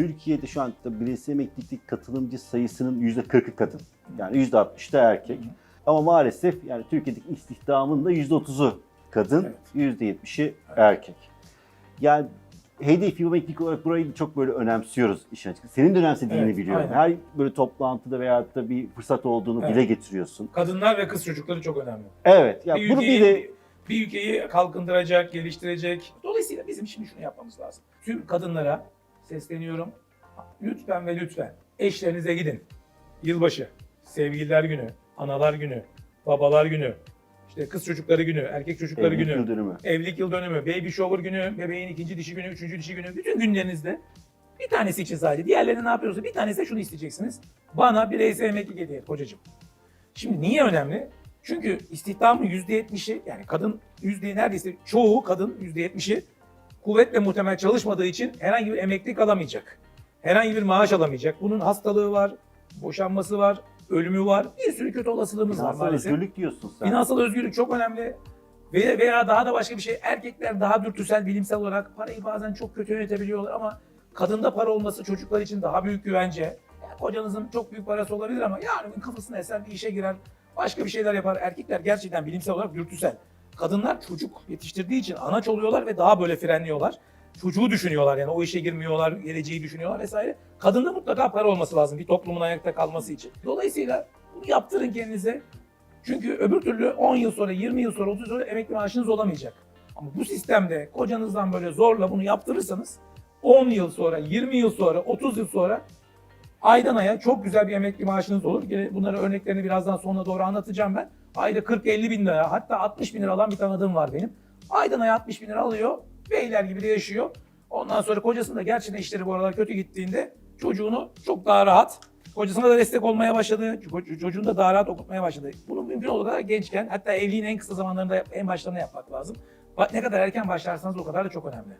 Türkiye'de şu anda bireysel emeklilik katılımcı sayısının %40'ı kadın. Yani %60'da erkek. Ama maalesef yani Türkiye'deki istihdamın da %30'u kadın, %70'i erkek. Yani hedefi emeklilik olarak burayı çok böyle önemsiyoruz işin açıkçası. Senin de önemsediğini Evet, biliyorum. aynen. Her böyle toplantıda veya da bir fırsat olduğunu Evet. dile getiriyorsun. Kadınlar ve kız çocukları çok önemli. Evet. Ya bir, bunu ülkeyi, bir de bir ülkeyi kalkındıracak, geliştirecek. Dolayısıyla bizim şimdi şunu yapmamız lazım. Tüm kadınlara sesleniyorum. Lütfen ve lütfen eşlerinize gidin. Yılbaşı, sevgililer günü, analar günü, babalar günü, işte kız çocukları günü, erkek çocukları evlilik günü, yıl dönümü. evlilik yıl dönümü, baby shower günü, bebeğin ikinci dişi günü, üçüncü dişi günü, bütün günlerinizde bir tanesi için sadece. Diğerlerini ne yapıyorsa bir tanesi de şunu isteyeceksiniz. Bana bireysel emeklilik hediye et kocacığım. Şimdi niye önemli? Çünkü istihdamın %70'i yani kadın yüzde neredeyse çoğu kadın %70'i kuvvetle muhtemel çalışmadığı için herhangi bir emeklilik alamayacak. Herhangi bir maaş alamayacak. Bunun hastalığı var, boşanması var, ölümü var. Bir sürü kötü olasılığımız var Finansal maalesef. özgürlük diyorsun sen. Finansal özgürlük çok önemli. Ve veya daha da başka bir şey. Erkekler daha dürtüsel, bilimsel olarak parayı bazen çok kötü yönetebiliyorlar ama kadında para olması çocuklar için daha büyük güvence. Ya kocanızın çok büyük parası olabilir ama yarın kafasına eser bir işe girer, başka bir şeyler yapar. Erkekler gerçekten bilimsel olarak dürtüsel. Kadınlar çocuk yetiştirdiği için anaç oluyorlar ve daha böyle frenliyorlar. Çocuğu düşünüyorlar yani o işe girmiyorlar, geleceği düşünüyorlar vesaire. Kadında mutlaka para olması lazım bir toplumun ayakta kalması için. Dolayısıyla bunu yaptırın kendinize. Çünkü öbür türlü 10 yıl sonra, 20 yıl sonra, 30 yıl sonra emekli maaşınız olamayacak. Ama bu sistemde kocanızdan böyle zorla bunu yaptırırsanız 10 yıl sonra, 20 yıl sonra, 30 yıl sonra aydan aya çok güzel bir emekli maaşınız olur. Gene Bunların örneklerini birazdan sonra doğru anlatacağım ben. Ayda 40-50 bin lira hatta 60 bin lira alan bir tanıdığım var benim. Aydan aya 60 bin lira alıyor. Beyler gibi de yaşıyor. Ondan sonra kocasının da gerçekten işleri bu aralar kötü gittiğinde çocuğunu çok daha rahat Kocasına da destek olmaya başladı. ço- Çocuğunu da daha rahat okutmaya başladı. Bunu mümkün olduğu kadar gençken hatta evliliğin en kısa zamanlarında en başlarında yapmak lazım. Ne kadar erken başlarsanız o kadar da çok önemli.